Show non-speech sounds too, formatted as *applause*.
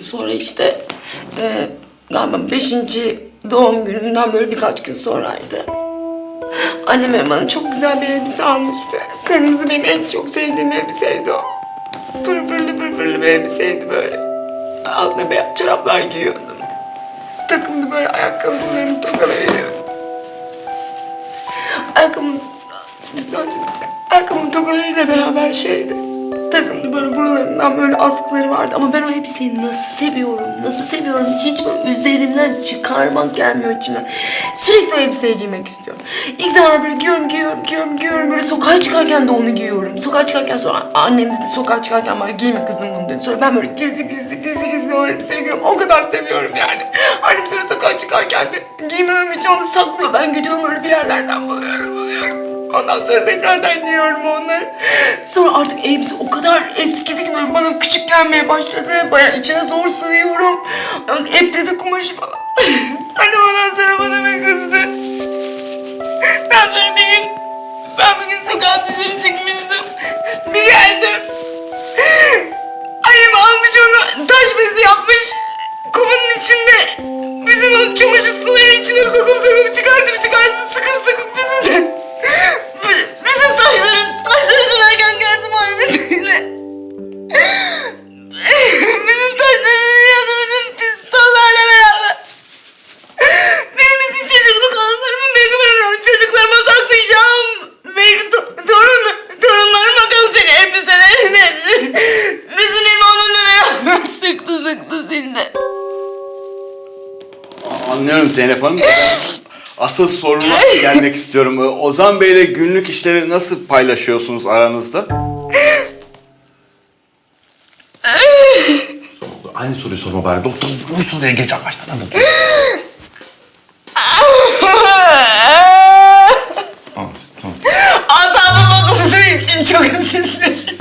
Sonra işte e, galiba beşinci doğum gününden böyle birkaç gün sonraydı. Annem benim bana çok güzel bir elbise almıştı. Kırmızı benim en çok sevdiğim elbiseydi o. Fırfırlı fırfırlı bir elbiseydi böyle. Altına beyaz çoraplar giyiyordum. Takımda böyle ayakkabılarımı tokalayıyordum. Ayakkabım... Ayakkabım tokalarıyla beraber şeydi. Böyle buralarından böyle askıları vardı ama ben o elbiseyi nasıl seviyorum, nasıl seviyorum hiç böyle üzerimden çıkarmak gelmiyor içime. Sürekli o elbiseyi giymek istiyorum. İlk zamanlar böyle giyiyorum, giyiyorum, giyiyorum, giyiyorum. Böyle sokağa çıkarken de onu giyiyorum. Sokağa çıkarken sonra annem dedi sokağa çıkarken böyle giyme kızım bunu dedi. Sonra ben böyle gizli gizli gizli gizli o elbiseyi giyiyorum. O kadar seviyorum yani. Annem sonra sokağa çıkarken de giymemem için onu saklıyor. Ben gidiyorum öyle bir yerlerden buluyorum, buluyorum. Ondan sonra tekrardan giyiyorum onları. Sonra artık elbise o kadar eskidi ki böyle bana küçük gelmeye başladı. Baya içine zor sığıyorum. Epredi kumaşı falan. *laughs* Annem ondan sonra bana bir kızdı. Ben sonra bir gün, ben bir gün sokağa dışarı çıkmıştım. Bir geldim. Annem almış onu taş bezi yapmış. Kumunun içinde bizim o çamaşır sularının içine sokup sokup çıkartıp çıkartıp sıkıp sıkıp bizi de Anlıyorum Zeynep Hanım. Asıl soruma gelmek istiyorum. Ee, Ozan Bey'le günlük işleri nasıl paylaşıyorsunuz aranızda? Aynı soruyu sorma bari. Doktor bu soruya geç baştan anlatın. Tamam, tamam. Azabım bozulduğu için çok dilerim.